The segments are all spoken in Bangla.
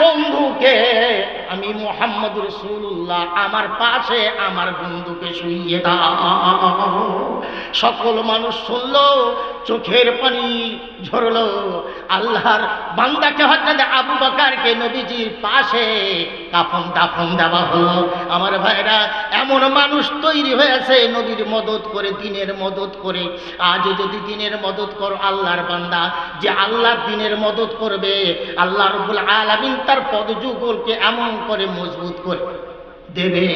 বন্ধুকে আমি মোহাম্মদ রসুল্লাহ আমার পাশে আমার বন্ধুকে শুইয়ে দাও। সকল মানুষ শুনল, চোখের পানি ঝরলো। আল্লাহর বান্দাকে হঠাৎ আবু বকারকে নবীজির পাশে কাফন দাফন দেওয়া হলো। আমার ভাইরা, এমন মানুষ তৈরি হয়েছে নবীর মদত করে, দিনের মদত করে। আজ যদি দিনের মদত করো আল্লাহর বান্দা, যে আল্লাহর দিনের মদত করবে, আল্লাহ রবুল আলমিন তার পদযুগলকে এমন করে মজবুত করে দেবে।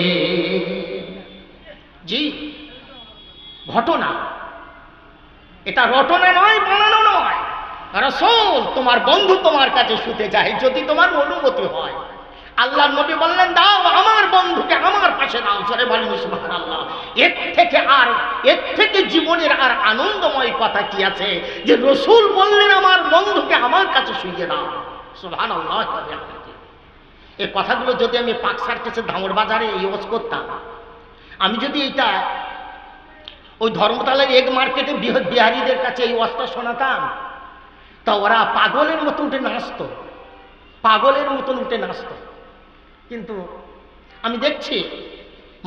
জি, ঘটনা। এটা রটনা নয়, বানানো নয়। রসল, তোমার বন্ধু তোমার কাছে শুতে যায়, যদি তোমার অনুমতি হয়। আল্লাহ নবী বললেন, দাও আমার বন্ধুকে আমার পাশে দাও সরে বলেন আল্লাহ এর থেকে আর, এর থেকে জীবনের আর আনন্দময় কথা কি আছে? যে রসুল বললেন, আমার বন্ধুকে আমার কাছে শুয়ে দাও। সুহান আল্লাহ এই কথাগুলো যদি আমি পাকসার কাছে ধামড় বাজারে ইউজ করতাম, আমি যদি এইটা ওই ধর্মতলার এগ মার্কেটে বৃহৎ বিহারীদের কাছে এই ওয়াজটা শোনাতাম, তা ওরা পাগলের মতো উঠে নাচত, পাগলের মতন উঠে নাচত। কিন্তু আমি দেখছি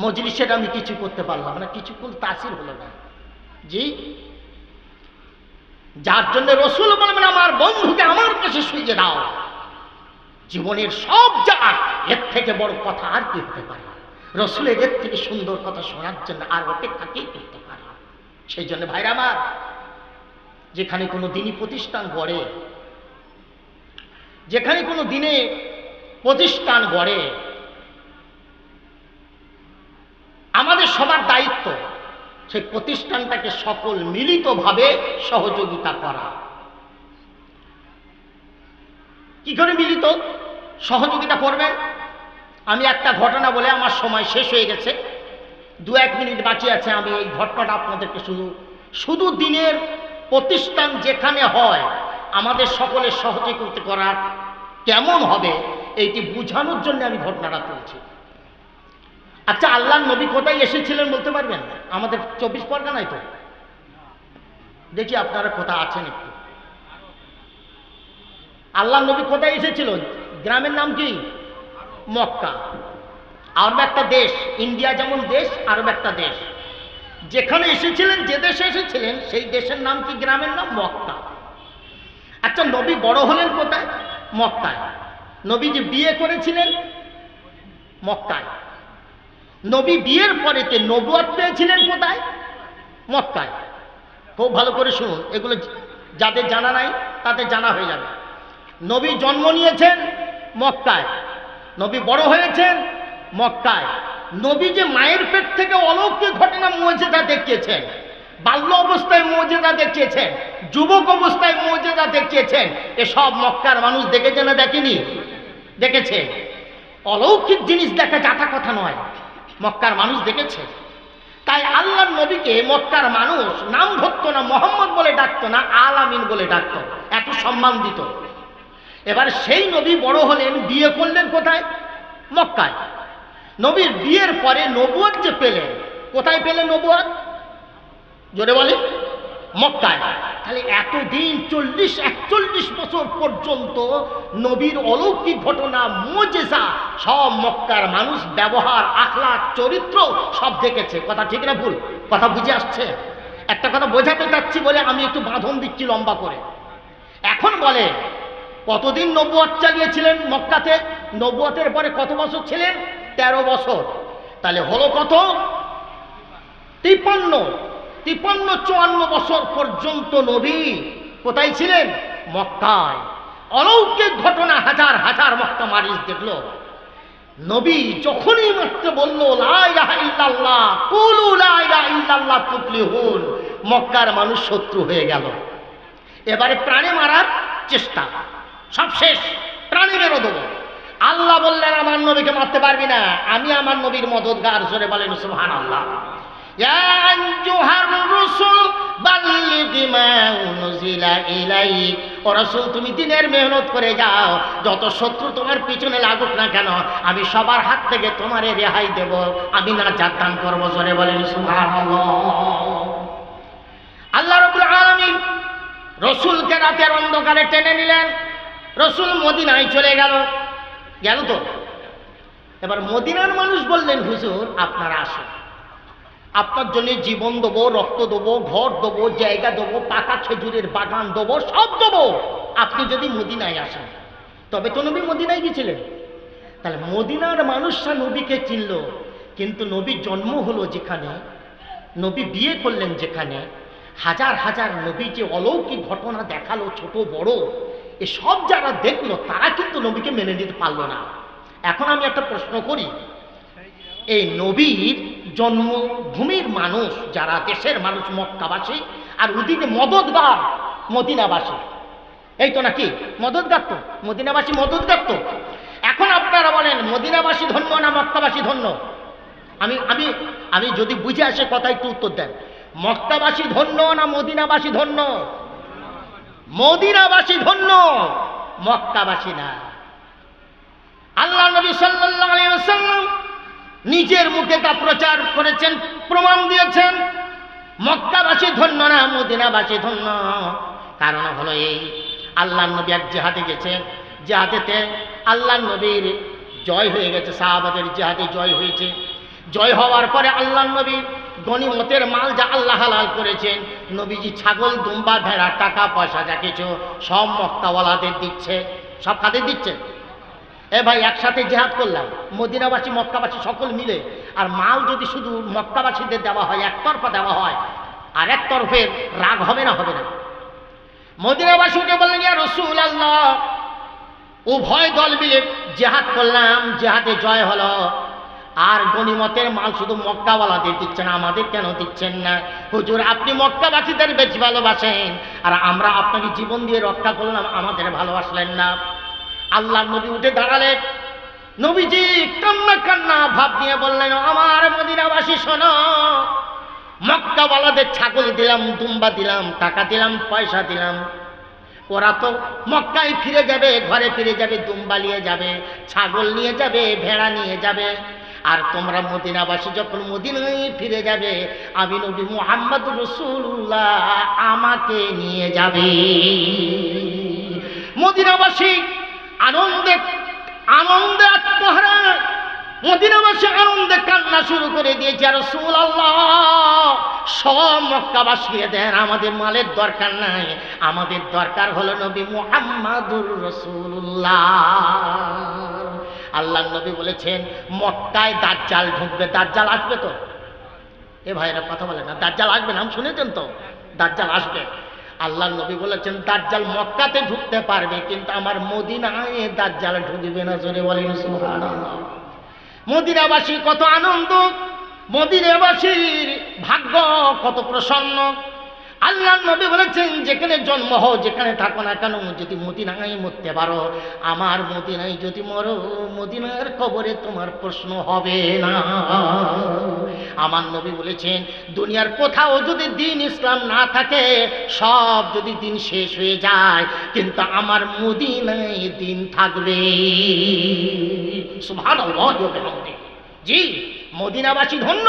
মজলিসের আমি কিছু করতে পারলাম না কিছুক্ষণ তাসির হলো না। জি, যার জন্য রসুল বলবেন আমার বন্ধুকে আমার কাছে শুয়ে দাও। জীবনের সব যা এর থেকে বড় কথা আর কি হতে পারে? রসুলের এর থেকে সুন্দর কথা শোনার জন্য আর অপেক্ষা কে করতে পারে? সেই জন্য ভাইরা আমার, যেখানে কোনো দিনই প্রতিষ্ঠান গড়ে, যেখানে কোনো দিনে প্রতিষ্ঠান গড়ে, আমাদের সবার দায়িত্ব সেই প্রতিষ্ঠানটাকে সকল মিলিতভাবে সহযোগিতা করা। কি করে মিলিত? সহযোগিতা করবেন আমি একটা ঘটনা বলে আমার সময় শেষ হয়ে গেছে। দু এক মিনিট বাকি আছে, আমি এই ঘটনাটা আপনাদেরকে শুধু শুধু দিনের প্রতিষ্ঠান যেখানে হয়, আমাদের সকলের সহযোগিতা করার কেমন হবে, এইটি বোঝানোর জন্য আমি ঘটনাটা তুলছি। আচ্ছা আল্লাহ নবী কোথায় এসেছিলেন বলতে পারবেন? আমাদের চব্বিশ পরগনায় তো। দেখি আপনারা কোথায় আছেন একটু। আল্লাহ নবী কোথায় এসেছিল? গ্রামের নাম কি? মক্কা। আরব একটা দেশ, ইন্ডিয়া যেমন দেশ, আরব একটা দেশ। যেখানে এসেছিলেন, যে দেশে এসেছিলেন, সেই দেশের নাম কি গ্রামের নাম? মক্কা। আচ্ছা নবী বড় হলেন কোথায়? মক্কায়। নবী যে বিয়ে করেছিলেন, মক্কায়। নবী বিয়ের পরেতে নবুয়াত পেয়েছিলেন কোথায়? মক্কায়। খুব ভালো করে শুনুন, এগুলো যাদের জানা নাই, তাদের জানা হয়ে যাবে। নবী জন্ম নিয়েছেন মক্কায়। নবী বড় হয়েছেন মক্কায়। নবী যে মায়ের পেট থেকে অলৌকিক ঘটনা মজেদা দেখিয়েছেন, বাল্য অবস্থায় মজেদা দেখিয়েছেন, যুবক অবস্থায় মজেদা দেখিয়েছেন, এসব মক্কার মানুষ দেখেছে না দেখেনি? দেখেছে। অলৌকিক জিনিস দেখা যাতা কথা নয়, মক্কার মানুষ দেখেছে। তাই আল্লাহর নবীকে মক্কার মানুষ নাম ধরতো না, মোহাম্মদ বলে ডাকতো না, আল আমিন বলে ডাকতো, এত সম্মান দিত। এবার সেই নবী বড় হলেন, বিয়ে করলেন কোথায়? মক্কায়। নবীর বিয়ের পরে নবুয়াত যে পেলেন, কোথায় পেলেন নবুয়াত জোরে বলে, মক্কায়। তাহলে এতদিন চল্লিশ, একচল্লিশ বছর পর্যন্ত নবীর অলৌকিক ঘটনা, মজেজা, সব মক্কার মানুষ, ব্যবহার, আখলাখ, চরিত্র সব দেখেছে। কথা ঠিক না ভুল? কথা বুঝে আসছে? একটা কথা বোঝাতে চাচ্ছি বলে আমি একটু বাঁধন দিচ্ছি লম্বা করে। এখন বলে কতদিন নবুয়াত চালিয়েছিলেন মক্কাতে? নবুয়াতের পরে কত বছর ছিলেন? তেরো বছর। তাহলে হলো কত? তিপান্ন তিপান্ন চুয়ান্ন বছর পর্যন্ত নবী কোথায় ছিলেন? মক্কায়। অলৌকিক ঘটনা হাজার হাজার মক্কা মারিস দেখল। নবী যখনই মাত্র বলল মক্কার মানুষ শত্রু হয়ে গেল। এবারে প্রাণে মারার চেষ্টা। সব শেষ। প্রাণে বেরো দেবো। আল্লাহ বললেন, আমার নবীকে মারতে পারবি না। আমি আমার নবীর মদতগার জোরে বলেন সুহান আল্লাহ তুমি দিনের মেহনত করে যাও। যত শত্রু তোমার পিছনে লাগুক না কেন, আমি সবার হাত থেকে তোমারে রেহাই দেব। আমি না দান করব, জোরে বলেন আল্লাহ রবুল আলমিন রসুলকে রাতের অন্ধকারে টেনে নিলেন। রসুল মদিনায় চলে গেল। গেল তো? এবার মদিনার মানুষ বললেন, হুজুর, আপনারা আসুন। আপনার জন্য জীবন দেবো, রক্ত দেবো, ঘর দেবো, জায়গা দেবো, পাকা খেজুরের বাগান দেবো, সব দেবো। আপনি যদি মদিনায় আসেন, তবে তো নবী মদিনায় গিয়েছিলেন। তাহলে মদিনার মানুষরা নবীকে চিনল, কিন্তু নবীর জন্ম হলো যেখানে, নবী বিয়ে করলেন যেখানে, হাজার হাজার নবী যে অলৌকিক ঘটনা দেখাল, ছোট বড়। এ সব যারা দেখল, তারা কিন্তু নবীকে মেনে নিতে পারল না। এখন আমি একটা প্রশ্ন করি। এই নবীর জন্মভূমির মানুষ যারা, দেশের মানুষ, মক্কাবাসী, আর ওদিকে মদতগার মদিনাবাসী, এই তো নাকি? মদতগার তো, মদিনাবাসী মদতগার তো। এখন আপনারা বলেন, মদিনাবাসী ধন্য না মক্কাবাসী ধন্য? আমি আমি আমি যদি বুঝে আসে কথা, একটু উত্তর দেন। মক্কাবাসী ধন্য না মদিনাবাসী ধন্য? মদিনাবাসী ধন্য, মক্কাবাসী না। আল্লাহ নবী ওয়াসাল্লাম নিজের মুখে তা প্রচার করেছেন, প্রমাণ দিয়েছেন। মক্কাবাসী ধন্য না, মদিনাবাসী ধন্য। কারণ হলো এই আল্লাহ নবী এক জেহাদে গেছে। জেহাদেতে আল্লাহ নবীর জয় হয়ে গেছে, সাহাবাদের জেহাদে জয় হয়েছে। জয় হওয়ার পরে আল্লাহ নবী গনিমতের মাল যা আল্লাহ হালাল করেছেন। নবীজি ছাগল, দুম্বা, ভেড়া, টাকা, পয়সা, যা কিছু সব মক্কাওয়ালাদের দিচ্ছে। সব কাদের দিচ্ছে? এ ভাই, একসাথে জেহাদ করলাম। মদিনাবাসী, মক্কাবাসী সকল মিলে। আর মাল যদি শুধু মক্কাবাসীদের দেওয়া হয়, একতরফা দেওয়া হয়, আর এক তরফের রাগ হবে না হবে না। মদিনাবাসী উঠে বললেন, ইয়া রসুল আল্লাহ উভয় দল মিলে জেহাদ করলাম, জেহাদে জয় হলো। আর গনিমতের মাল শুধু মক্কাওয়ালাদের দিচ্ছেন আমাদের কেন দিচ্ছেন না? হুজুর, আপনি মক্কাবাসীদের বেশি ভালোবাসেন। আর আমরা আপনাকে জীবন দিয়ে রক্ষা করলাম, আমাদের ভালোবাসলেন না। আল্লাহ নবী উঠে দাঁড়ালেন। নবীজি কান্না কান্না ভাব নিয়ে বললেন, আমার মদিনাবাসী, শোনো। মক্কাওয়ালাদের ছাগল দিলাম, দুম্বা দিলাম, টাকা দিলাম, পয়সা দিলাম। ওরা তো মক্কায় ফিরে যাবে, ঘরে ফিরে যাবে, দুম্বা নিয়ে যাবে, ছাগল নিয়ে যাবে, ভেড়া নিয়ে যাবে। আর তোমরা মদিনাবাসী যখন মদিনায় ফিরে যাবে, আমি নবী মোহাম্মদ রসুল্লাহ আমাকে নিয়ে যাবে। মদিনাবাসী আনন্দে আনন্দে আত্মহারা। মদিনাবাসী আনন্দে কান্না শুরু করে দিয়েছে আর রসুল আল্লাহ সব মক্কাবাসীকে দেন, আমাদের মালের দরকার নাই। আমাদের দরকার হলো নবী মুহাম্মাদুর রসুল্লাহ আল্লাহ নবী বলেছেন, মক্কায় দাজ্জাল ঢুকবে, দাজ্জাল আসবে তো? এ ভাইরা কথা বলে না, দাজ্জাল আসবে নাম শুনেছেন তো, দাজ্জাল আসবে। আল্লাহ নবী বলেছেন, দাজ্জাল মক্কাতে ঢুকতে পারবে, কিন্তু আমার মদিনায় দাজ্জাল ঢুকবে না, জোরে বলেন সুবহানাল্লাহ। মদিনাবাসী কত আনন্দ, মদিনাবাসীর ভাগ্য কত প্রসন্ন। আল্লাহ নবী বলেছেন, যেখানে জন্ম হও, যেখানে থাকো না কেন, যদি মদিনায় মরতে পারো, আমার মদিনায় যদি মরো, মদিনার কবরে তোমার প্রশ্ন হবে না। আমার নবী বলেছেন, দুনিয়ার কোথাও যদি দিন ইসলাম না থাকে, সব যদি দিন শেষ হয়ে যায়, কিন্তু আমার মদিনায় দিন থাকবে। বিহামদিহি। জি, মদিনাবাসী ধন্য।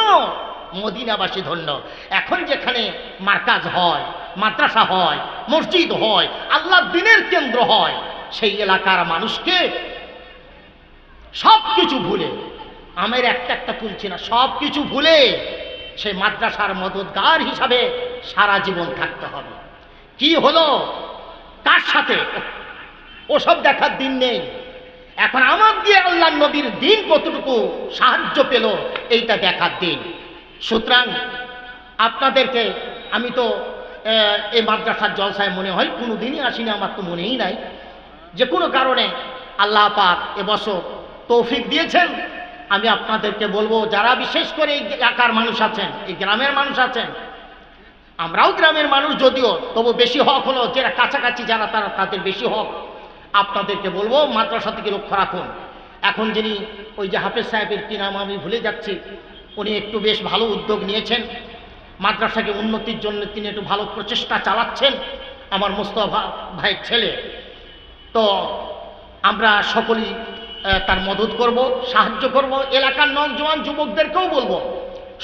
মদিনাবাসী ধন্য। এখন যেখানে মার্কাজ হয়, মাদ্রাসা হয়, মসজিদ হয় আল্লাহ দিনের কেন্দ্র হয়, সেই এলাকার মানুষকে সব কিছু ভুলে, আমের একটা একটা তুলছি না সব কিছু ভুলে সেই মাদ্রাসার মদতগার হিসাবে সারা জীবন থাকতে হবে। কি হলো? কার সাথে? ওসব দেখার দিন নেই। এখন আমার দিয়ে আল্লাহ নবীর দিন কতটুকু সাহায্য পেল, এইটা দেখার দিন। সুতরাং আপনাদেরকে আমি তো এই মাদ্রাসার জলসায় মনে হয় কোনো দিনই আসিনি, আমার তো মনেই নাই। যে কোনো কারণে আল্লাহ পাক এবছর তৌফিক দিয়েছেন। আমি আপনাদেরকে বলব, যারা বিশেষ করে এই এলাকার মানুষ আছেন, এই গ্রামের মানুষ আছেন, আমরাও গ্রামের মানুষ যদিও, তবু বেশি হক হলো যারা কাছাকাছি যারা, তারা তাদের বেশি হক। আপনাদেরকে বলব, মাদ্রাসা থেকে লক্ষ্য রাখুন। এখন যিনি ওই যে হাফেজ সাহেবের কি নাম আমি ভুলে যাচ্ছি উনি একটু বেশ ভালো উদ্যোগ নিয়েছেন। মাদ্রাসাকে উন্নতির জন্য তিনি একটু ভালো প্রচেষ্টা চালাচ্ছেন আমার মোস্তফা ভাইয়ের ছেলে। তো আমরা সকলেই তার মদত করব, সাহায্য করব, এলাকার নজওয়ান যুবকদেরকেও বলব,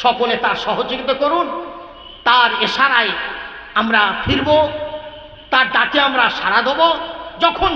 সকলে তার সহযোগিতা করুন, তার এশারায় আমরা ফিরব, তার ডাকে আমরা সাড়া দেবো, যখন